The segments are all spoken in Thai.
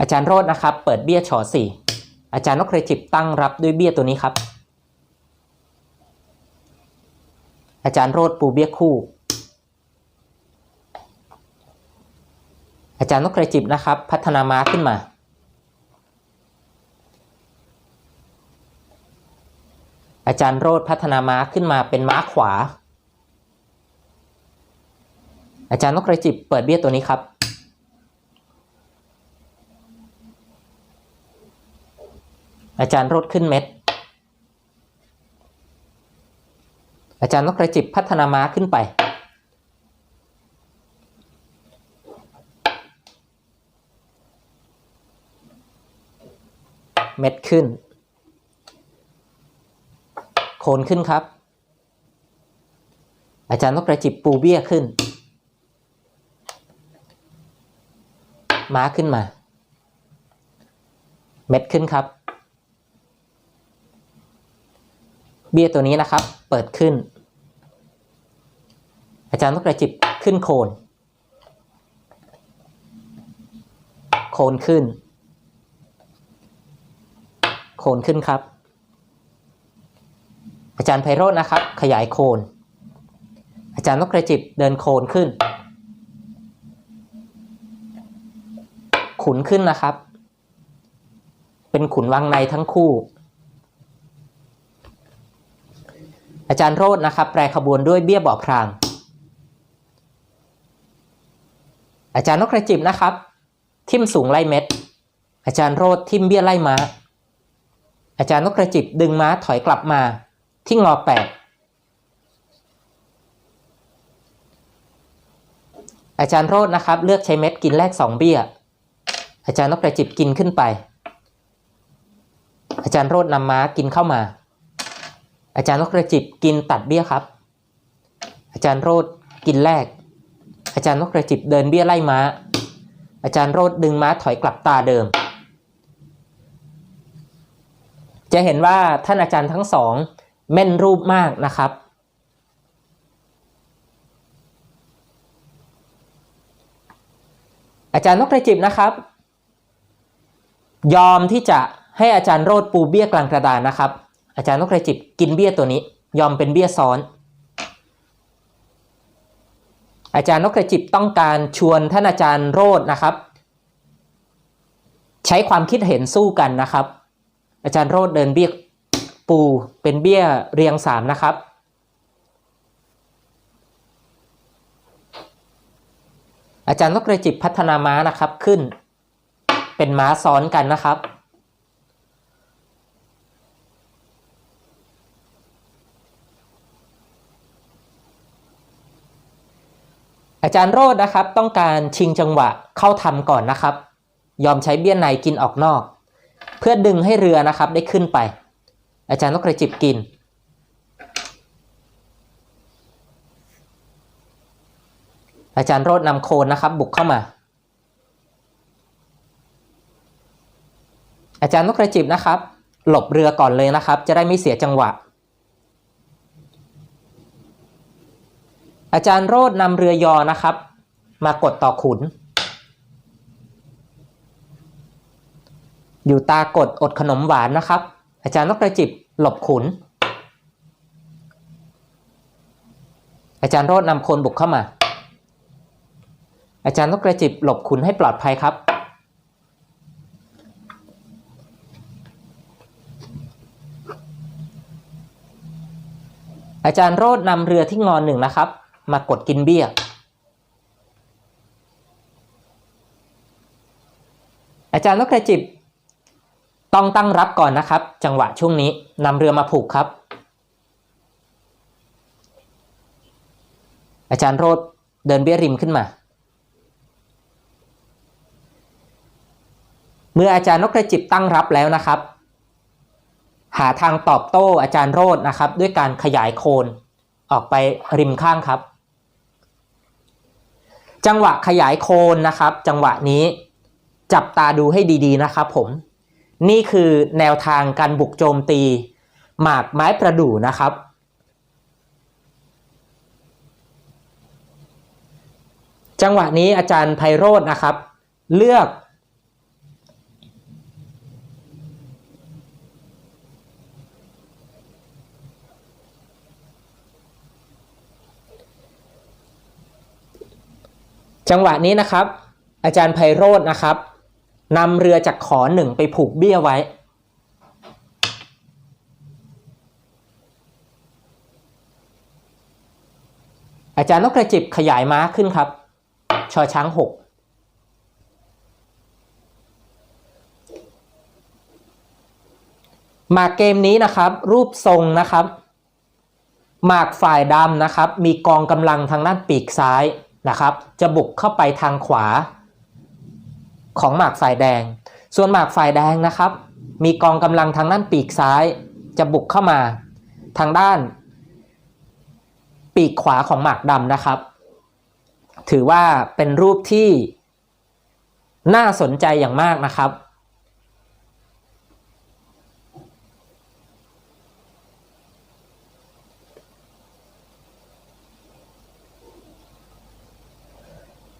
อาจารย์โรดนะครับ เปิดเบี้ยชอสี่อาจารย์นกกระจิบตั้งรับด้วยเบี้ยตัวนี้ครับ อาจารย์โรดปูเบี้ยคู่ อาจารย์นกกระจิบนะครับ พัฒนาม้าขึ้นมา อาจารย์โรดพัฒนาม้าขึ้นมาเป็นม้าขวา อาจารย์นกกระจิบเปิดเบี้ยตัวนี้ครับ อาจารย์โรดขึ้นเม็ด อาจารย์นกกระจิบพัฒนาม้าขึ้นไป เม็ดขึ้น โคนขึ้นครับ อาจารย์นกกระจิบปูเบี้ยขึ้น ม้าขึ้นมา เม็ดขึ้นครับ เบี้ยตัวนี้นะครับ เปิดขึ้น อาจารย์นกกระจิบขึ้นโคน โคนขึ้น โคนขึ้นครับ อาจารย์ไพโรจน์นะครับ ขยายโคน อาจารย์นกกระจิบเดินโคนขึ้น ขุนขึ้นนะครับ เป็นขุนวางในทั้งคู่ อาจารย์โรดนะครับ แปรขบวนด้วยเบี้ยบ่อพราง อาจารย์นกกระจิบนะครับ ทิมสูงไล่เม็ด อาจารย์โรดทิมเบี้ยไล่ม้า อาจารย์นกกระจิบดึงม้าถอยกลับมา ที่งอแปดอาจารย์โรดนะครับ เลือกใช้เม็ดกินแรกสองเบี้ย อาจารย์นกกระจิบกินขึ้นไป อาจารย์โรดนำม้ากินเข้ามา อาจารย์นกกระจิบกินตัดเบี้ยครับ อาจารย์โรดกินแรก อาจารย์นกกระจิบเดินเบี้ยไล่ม้า อาจารย์โรดดึงม้าถอยกลับตาเดิม จะเห็นว่าท่านอาจารย์ทั้งสองแม่นรูปมากนะครับ อาจารย์นกกระจิบนะครับ ยอมที่จะให้อาจารย์โรดปูเบี้ยกลางกระดานนะครับ อาจารย์นกกระจิบกินเบี้ยตัวนี้ ยอมเป็นเบี้ยซ้อน อาจารย์นกกระจิบต้องการชวนท่านอาจารย์โรดนะครับ ใช้ความคิดเห็นสู้กันนะครับ อาจารย์โรดเดินเบี้ยปูเป็นเบี้ยเรียงสามนะครับอาจารย์นกกระจิบพัฒนาม้านะครับขึ้น เป็นม้าซ้อนกันนะครับ อาจารย์โรดนะครับ ต้องการชิงจังหวะเข้าทำก่อนนะครับ ยอมใช้เบี้ยในกินออกนอก เพื่อดึงให้เรือนะครับได้ขึ้นไป อาจารย์นกกระจิบกิน อาจารย์โรดนำโคนนะครับ บุกเข้ามา อาจารย์นกกระจิบนะครับ หลบเรือก่อนเลยนะครับ จะได้ไม่เสียจังหวะ อาจารย์โรดนำเรือยอนะครับ มากดต่อขุน อยู่ตากดอดขนมหวานนะครับ อาจารย์นกกระจิบหลบขุน อาจารย์โรดนำคนบุกเข้ามา อาจารย์นกกระจิบหลบขุนให้ปลอดภัยครับอาจารย์โรดนำเรือที่งอนหนึ่งนะครับ มากดกินเบี้ย อาจารย์นกกระจิบ ต้องตั้งรับก่อนนะครับ จังหวะช่วงนี้นำเรือมาผูกครับ อาจารย์โรดเดินเบี้ยริมขึ้นมา เมื่ออาจารย์นกกระจิบตั้งรับแล้วนะครับ หาทางตอบโต้อาจารย์โรดนะครับ ด้วยการขยายโคนออกไปริมข้างครับ จังหวะขยายโคนนะครับ จังหวะนี้จับตาดูให้ดีๆนะครับผม นี่คือแนวทางการบุกโจมตี หมากไม้ประดู่นะครับ จังหวะนี้อาจารย์ไพโรจน์นะครับ เลือก จังหวะนี้นะครับ อาจารย์ไพโรจน์นะครับนำเรือจากขอหนึ่งไปผูกเบี้ยไว้ อาจารย์นกกระจิบขยายม้าขึ้นครับ ชอช้างหกหมากเกมนี้นะครับ รูปทรงนะครับ หมากฝ่ายดำนะครับ มีกองกำลังทางด้านปีกซ้าย นะครับ จะบุกเข้าไปทางขวาของหมากฝ่ายแดง ส่วนหมากฝ่ายแดงนะครับ มีกองกำลังทางด้านปีกซ้าย จะบุกเข้ามาทางด้าน ปีกขวาของหมากดำนะครับ ถือว่าเป็นรูปที่น่าสนใจอย่างมากนะครับ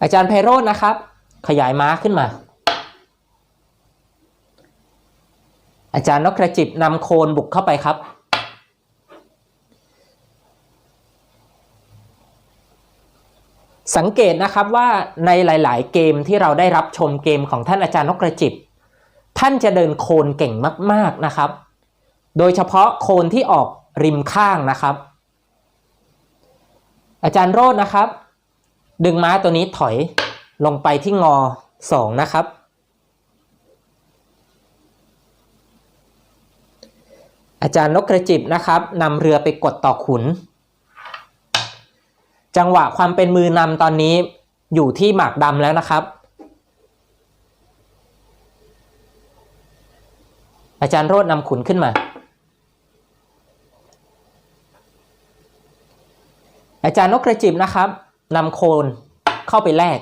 อาจารย์ไพโรจน์นะครับ ขยายม้าขึ้นมา อาจารย์นกกระจิบนำโคนบุกเข้าไปครับ สังเกตนะครับว่าในหลาย ๆ เกมที่เราได้รับชมเกมของท่านอาจารย์นกกระจิบ ท่านจะเดินโคนเก่งมาก ๆ นะครับ โดยเฉพาะโคนที่ออกริมข้างนะครับ อาจารย์โรดนะครับ ดึงม้าตัวนี้ถอยลงไปที่งอสองนะครับ อาจารย์นกกระจิบนะครับนำเรือไปกดต่อขุน จังหวะความเป็นมือนำตอนนี้อยู่ที่หมากดำแล้วนะครับ อาจารย์โรดนำขุนขึ้นมา อาจารย์นกกระจิบนะครับ นำโคนเข้าไปแลก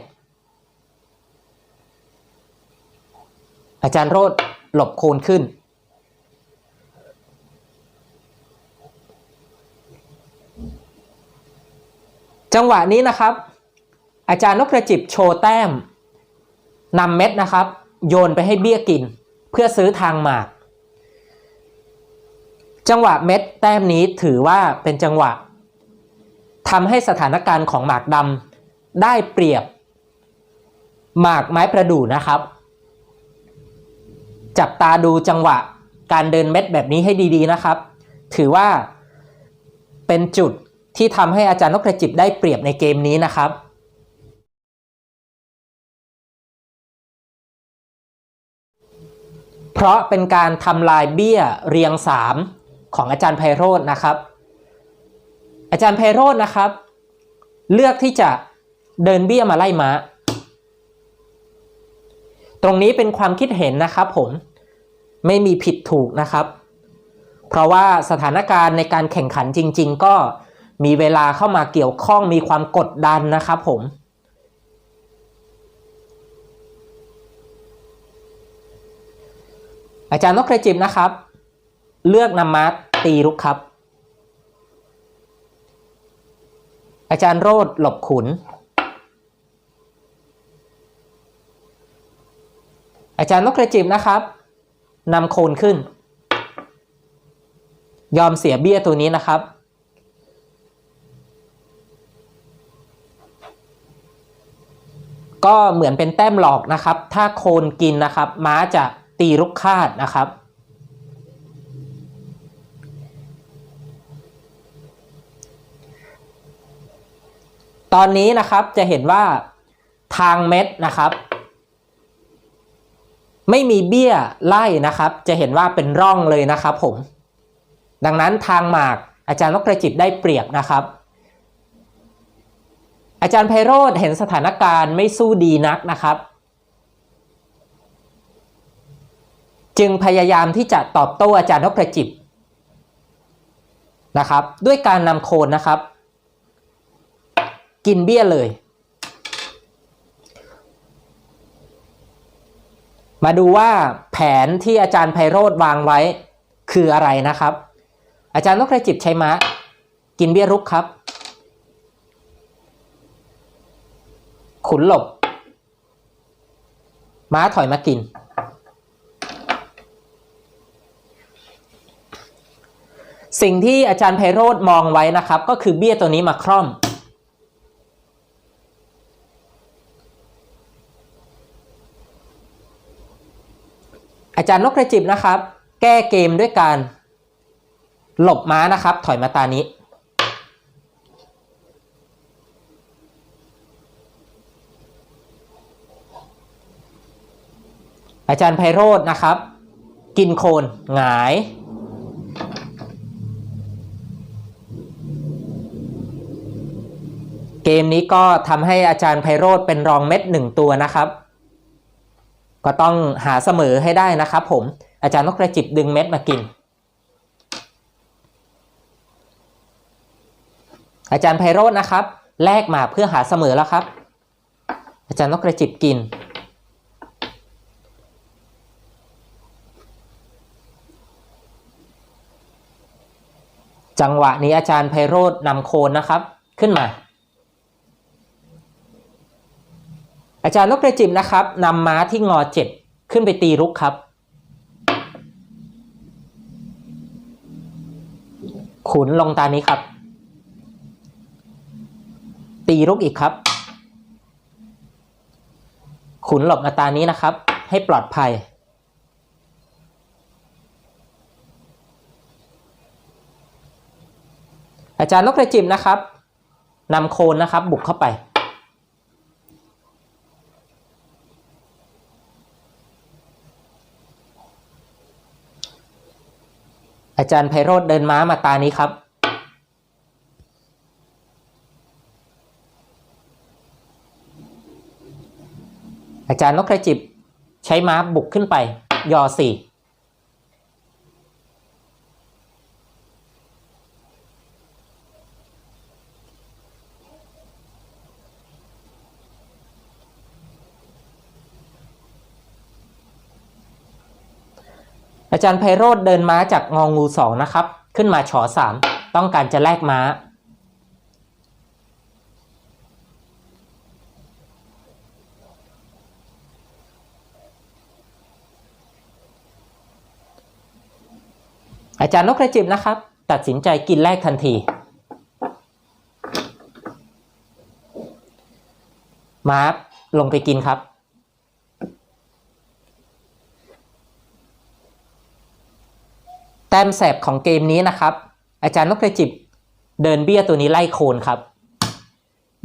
อาจารย์โรดหลบโคนขึ้น จังหวะนี้นะครับ อาจารย์นกกระจิบโชว์แต้มนำเม็ดนะครับ โยนไปให้เบี้ยกิน เพื่อซื้อทางหมาก จังหวะเม็ดแต้มนี้ถือว่าเป็นจังหวะ ทำให้สถานการณ์ของหมากดำได้เปรียบ หมากไม้ประดู่นะครับ จับตาดูจังหวะการเดินเม็ดแบบนี้ให้ดีๆนะครับ ถือว่าเป็นจุดที่ทำให้อาจารย์นกกระจิบได้เปรียบในเกมนี้นะครับเพราะเป็นการทำลายเบี้ยเรียงสามของอาจารย์ไพโรจน์นะครับ อาจารย์ไพโรจน์นะครับ เลือกที่จะเดินเบี้ยมาไล่ม้า ตรงนี้เป็นความคิดเห็นนะครับผมไม่มีผิดถูกนะครับ เพราะว่าสถานการณ์ในการแข่งขันจริง ๆ ก็มีเวลาเข้ามาเกี่ยวข้องมีความกดดันนะครับผมอาจารย์นกกระจิบนะครับ เลือกนำมาตีรุกครับ อาจารย์โรดหลบขุน อาจารย์นกกระจิบนะครับนำโคนขึ้น ยอมเสียเบี้ยตัวนี้นะครับ ก็เหมือนเป็นแต้มหลอกนะครับ ถ้าโคนกินนะครับ ม้าจะตีรุกคาดนะครับ ตอนนี้นะครับจะเห็นว่าทางเม็ดนะครับ ไม่มีเบี้ยไล่นะครับ จะเห็นว่าเป็นร่องเลยนะครับผม ดังนั้นทางหมากอาจารย์นกกระจิบได้เปรียบนะครับ อาจารย์ไพโรธเห็นสถานการณ์ไม่สู้ดีนักนะครับ จึงพยายามที่จะตอบโต้อาจารย์นกกระจิบนะครับ ด้วยการนำโคนนะครับ กินเบี้ยเลย มาดูว่าแผนที่อาจารย์ไพโรธวางไว้คืออะไรนะครับ อาจารย์นกกระจิบใช้ม้ากินเบี้ยรุกครับ ขุนหลบ ม้าถอยมากิน สิ่งที่อาจารย์ไพโรธมองไว้นะครับ ก็คือเบี้ยตัวนี้มาคร่อม อาจารย์นกกระจิบนะครับ แก้เกมด้วยการหลบม้านะครับ ถอยมาตานี้อาจารย์ไพโรจน์นะครับ กินโคนหงาย เกมนี้ก็ทำให้อาจารย์ไพโรธเป็นรองเม็ดหนึ่งตัวนะครับ ก็ต้องหาเสมอให้ได้นะครับผมอาจารย์นกกระจิบดึงเม็ดมากิน อาจารย์ไพโรธนะครับแลกมาเพื่อหาเสมอแล้วครับ อาจารย์นกกระจิบกิน จังหวะนี้อาจารย์ไพโรธนำโคนนะครับขึ้นมา อาจารย์นกกระจิบนะครับนำม้าที่งอเจ็ดขึ้นไปตีรุกครับ ขุนลงตานี้ครับ ตีรุกอีกครับ ขุนหลบมาตานี้นะครับ ให้ปลอดภัย อาจารย์นกกระจิบนะครับนำโคนนะครับบุกเข้าไป อาจารย์ไพโรธเดินม้ามาตานี้ครับ อาจารย์นกกระจิบใช้ม้าบุกขึ้นไปยอสี่ อาจารย์ไพโรธเดินม้าจากงองูสองนะครับ ขึ้นมาฉอสามต้องการจะแลกม้า อาจารย์นกกระจิบนะครับ ตัดสินใจกินแลกทันที ม้าลงไปกินครับ แต้มแสบของเกมนี้นะครับ อาจารย์นกกระจิบเดินเบี้ยตัวนี้ไล่โคนครับ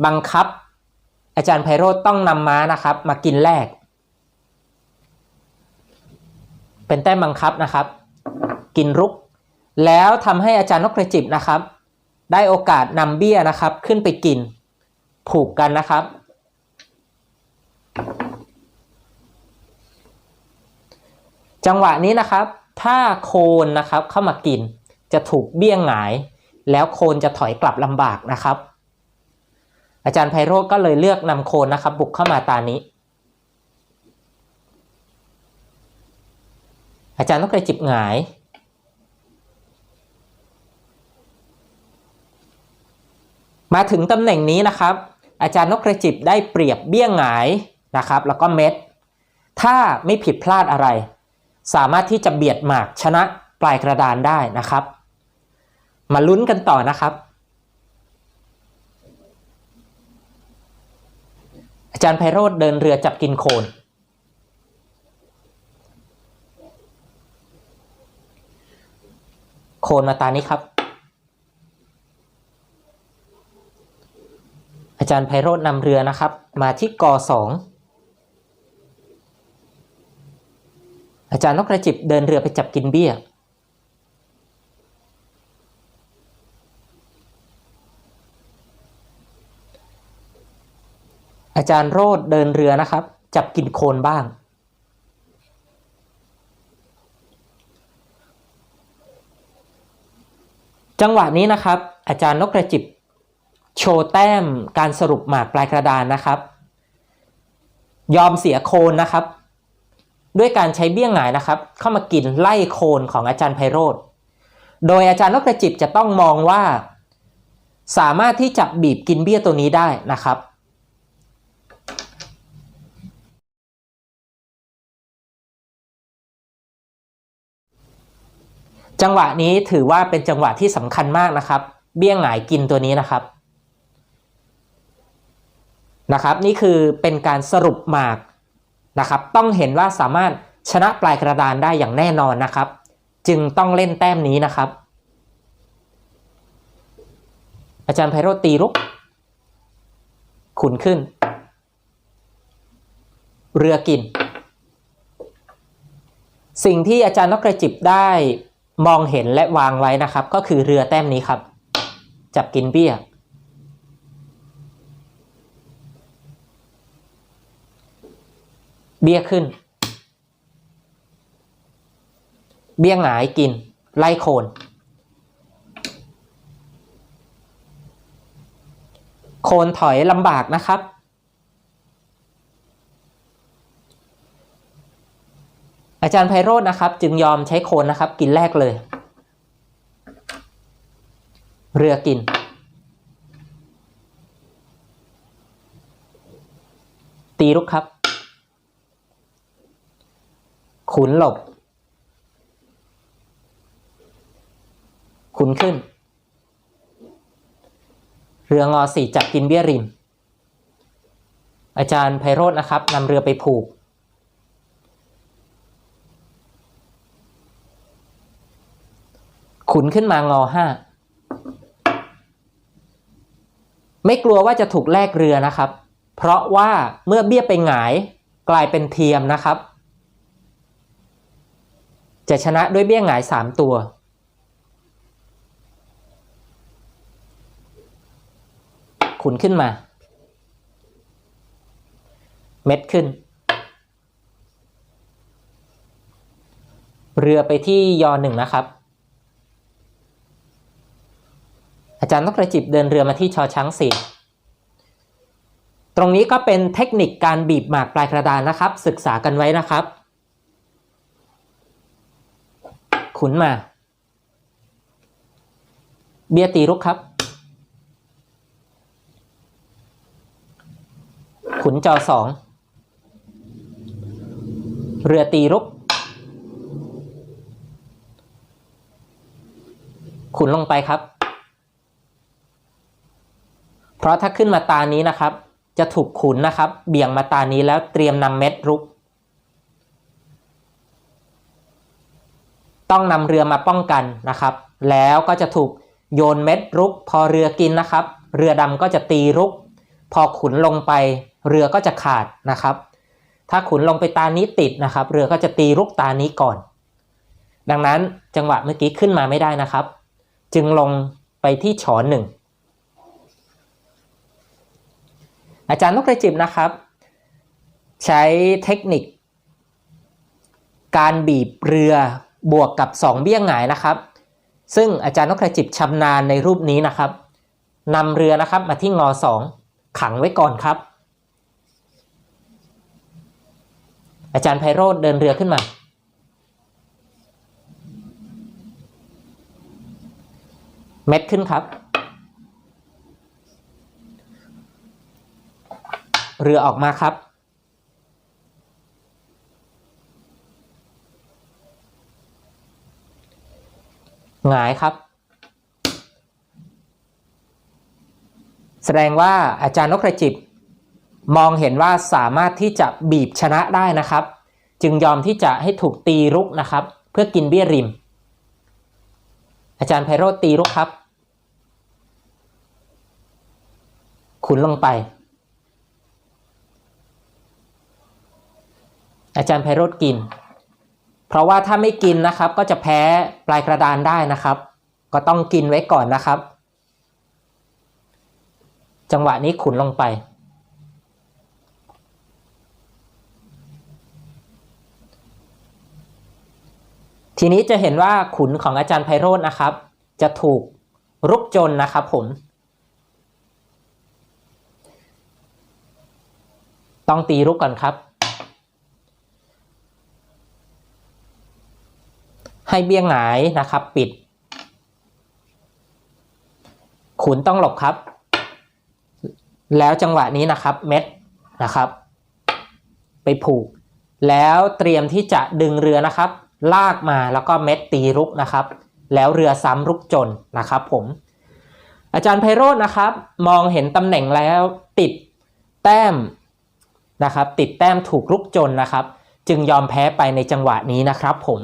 บังคับ อาจารย์ไพโรธต้องนำม้านะครับ มากินแรก เป็นแต้มบังคับนะครับ กินรุก แล้วทำให้อาจารย์นกกระจิบนะครับ ได้โอกาสนำเบี้ยนะครับ ขึ้นไปกิน ผูกกันนะครับ จังหวะนี้นะครับ ถ้าโคนนะครับเข้ามากินจะถูกเบี้ยงหงาย แล้วโคนจะถอยกลับลำบากนะครับ อาจารย์ไพโรจน์ก็เลยเลือกนำโคนนะครับ บุกเข้ามาตานี้ อาจารย์ต้องกระจิบหงายมาถึงตำแหน่งนี้นะครับ อาจารย์นกกระจิบได้เปรียบเบี้ยงหงายนะครับ แล้วก็เม็ด ถ้าไม่ผิดพลาดอะไร สามารถที่จะเบียดหมากชนะปลายกระดานได้นะครับ มาลุ้นกันต่อนะครับ อาจารย์ไพโรธเดินเรือจับกินโคนโคนมาตานี้ครับ อาจารย์ไพโรธนำเรือนะครับ มาที่กอสอง อาจารย์นกกระจิบเดินเรือไปจับกินเบี้ย อาจารย์โรดเดินเรือนะครับ จับกินโคนบ้าง จังหวะนี้นะครับ อาจารย์นกกระจิบโชว์แต้มการสรุปหมากปลายกระดานนะครับ ยอมเสียโคนนะครับ ด้วยการใช้เบี้ยงหงายนะครับ เข้ามากินไล่โคนของอาจารย์ไพโรธโดยอาจารย์นกกระจิบจะต้องมองว่า สามารถที่จะบีบกินเบี้ยตัวนี้ได้นะครับจังหวะนี้ถือว่าเป็นจังหวะที่สำคัญมากนะครับ เบี้ยงหงายกินตัวนี้นะครับ นะครับ นี่คือเป็นการสรุปหมาก นะครับ ต้องเห็นว่าสามารถชนะปลายกระดานได้อย่างแน่นอนนะครับ จึงต้องเล่นแต้มนี้นะครับ อาจารย์ไพโรตีรุก ขุนขึ้น เรือกิน สิ่งที่อาจารย์นกกระจิบได้มองเห็นและวางไว้นะครับ ก็คือเรือแต้มนี้ครับ จับกินเบี้ย เบี้ยขึ้น เบี้ยหงายกิน ไล่โคน โคนถอยลำบากนะครับ อาจารย์ไพโรจน์นะครับ จึงยอมใช้โคนนะครับ กินแรกเลย เรือกินตีรุกครับ ขุนหลบ ขุนขึ้น เรืองอสี่จับกินเบี้ยริม อาจารย์ไพโรจน์นะครับนำเรือไปผูก ขุนขึ้นมางอห้าไม่กลัวว่าจะถูกแลกเรือนะครับ เพราะว่าเมื่อเบี้ยไปหงายกลายเป็นเทียมนะครับ จะชนะด้วยเบี้ยงหงายสามตัว ขุนขึ้นมา เม็ดขึ้น เรือไปที่ยอหนึ่งนะครับ อาจารย์นกกระจิบเดินเรือมาที่ชอช้างสี่ตรงนี้ก็เป็นเทคนิคการบีบหมากปลายกระดานนะครับ ศึกษากันไว้นะครับ ขุนมา เบียตีรุกครับ ขุนจอสอง เรือตีรุก ขุนลงไปครับ เพราะถ้าขึ้นมาตานี้นะครับ จะถูกขุนนะครับ เบี่ยงมาตานี้แล้วเตรียมนำเม็ดรุก ต้องนำเรือมาป้องกันนะครับ แล้วก็จะถูกโยนเม็ดรุก พอเรือกินนะครับ เรือดำก็จะตีรุก พอขุนลงไป เรือก็จะขาดนะครับ ถ้าขุนลงไปตานี้ติดนะครับ เรือก็จะตีรุกตานี้ก่อน ดังนั้นจังหวะเมื่อกี้ขึ้นมาไม่ได้นะครับ จึงลงไปที่ฉอนหนึ่งอาจารย์นกกระจิบนะครับ ใช้เทคนิค การบีบเรือ บวกกับ 2 เบี้ยงหงายนะครับ ซึ่งอาจารย์นกกระจิบชำนาญในรูปนี้นะครับนำเรือนะครับมาที่งอ 2 ขังไว้ก่อนครับ อาจารย์ไพโรธเดินเรือขึ้นมา เม็ดขึ้นครับ เรือออกมาครับ หงายครับ แสดงว่าอาจารย์นกกระจิบ มองเห็นว่าสามารถที่จะบีบชนะได้นะครับ จึงยอมที่จะให้ถูกตีรุกนะครับ เพื่อกินเบี้ยริม อาจารย์ไพโรธตีรุกครับขุนลงไป อาจารย์ไพโรธกิน เพราะว่าถ้าไม่กินนะครับก็จะแพ้ปลายกระดานได้นะครับ ก็ต้องกินไว้ก่อนนะครับ จังหวะนี้ขุนลงไป ทีนี้จะเห็นว่าขุนของอาจารย์ไพโรจน์นะครับ จะถูกรุกจนนะครับผม ต้องตีรุกก่อนครับ ให้เบี้ยงหงายนะครับ ปิด ขุนต้องหลบครับ แล้วจังหวะนี้นะครับเม็ดนะครับ ไปผูก แล้วเตรียมที่จะดึงเรือนะครับ ลากมาแล้วก็เม็ดตีรุกนะครับ แล้วเรือซ้ำรุกจนนะครับ ผม อาจารย์ไพโรจน์นะครับ มองเห็นตำแหน่งแล้วติดแต้มนะครับ ติดแต้มถูกรุกจนนะครับ จึงยอมแพ้ไปในจังหวะนี้นะครับ ผม